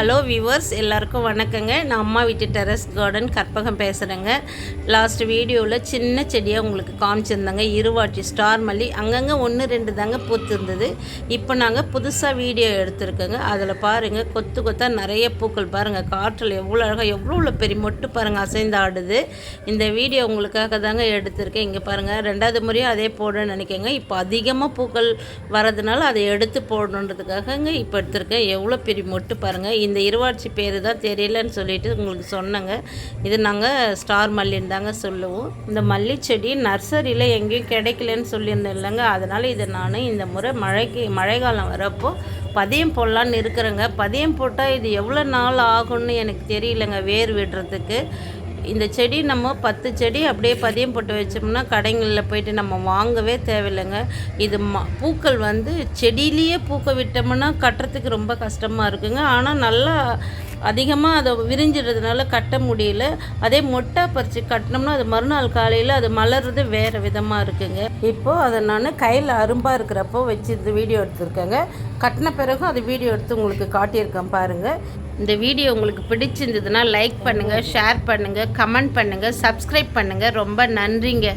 Hello viewers எல்லாருக்கும் வணக்கங்க. நான் அம்மா வீட்டு டெரஸ் கார்டன் கற்பகம் பேசுகிறேங்க லாஸ்ட் வீடியோவில் சின்ன செடியாக உங்களுக்கு காமிச்சிருந்தாங்க. இருவாட்சி ஸ்டார் மல்லி. அங்கங்கே ஒன்று ரெண்டு தாங்க பூத்து இருந்தது. இப்போ நாங்கள் புதுசாக வீடியோ எடுத்திருக்கோங்க. அதில் பாருங்கள் கொத்து கொத்தாக நிறைய பூக்கள் பாருங்கள் காற்றில் எவ்வளோ அழகாக எவ்வளோ பெரிய மொட்டு பாருங்கள் அசைந்து ஆடுது. இந்த வீடியோ உங்களுக்காக தாங்க எடுத்திருக்கேன். இங்கே பாருங்கள் ரெண்டாவது முறையும் அதே போடணும்னு நினைக்கங்க. இப்போ அதிகமாக பூக்கள் வரதுனால அதை எடுத்து போடணுன்றதுக்காகங்க இப்போ எடுத்திருக்கேன். எவ்வளோ பெரிய மொட்டு பாருங்கள் இந்த இருவாட்சி பேர் தான் தெரியலன்னு சொல்லிட்டு உங்களுக்கு சொன்னேங்க. இது நாங்கள் ஸ்டார் மல்லின்னு தாங்க சொல்லுவோம். இந்த மல்லி செடி நர்சரியில் எங்கேயும் கிடைக்கலன்னு சொல்லியிருந்தேன் இல்லைங்க. அதனால் இதை நான் இந்த முறை மழைக்கு மழைக்காலம் வரப்போ பதியம் போடலான்னு இருக்கிறேங்க. பதியம் போட்டால் இது எவ்வளோ நாள் ஆகும்னு எனக்கு தெரியலங்க வேர் விடுறதுக்கு. இந்த செடி நம்ம பத்து செடி அப்படியே பதியம் போட்டு வச்சோம்னா கடைங்களில் போயிட்டு நம்ம வாங்கவே தேவையில்லைங்க. இது ம பூக்கள் வந்து செடியிலேயே பூக்க விட்டோம்னா கட்டுறதுக்கு ரொம்ப கஷ்டமாக இருக்குங்க. ஆனால் நல்லா அதிகமாக அதை விரிஞ்சிடுறதுனால கட்ட முடியல. அதே மொட்டா பறித்து கட்டினோம்னா அது மறுநாள் காலையில் அது மலர்றது வேறு விதமாக இருக்குங்க. இப்போது அதை நான் கையில் அரும்பாக இருக்கிறப்போ வச்சு இந்த வீடியோ எடுத்திருக்கேங்க. கட்டின பிறகும் அது வீடியோ எடுத்து உங்களுக்கு காட்டியிருக்கேன் பாருங்கள் இந்த வீடியோ உங்களுக்கு பிடிச்சிருந்ததுன்னா லைக் பண்ணுங்கள் ஷேர் பண்ணுங்கள் கமெண்ட் பண்ணுங்கள் சப்ஸ்கிரைப் பண்ணுங்கள் ரொம்ப நன்றிங்க.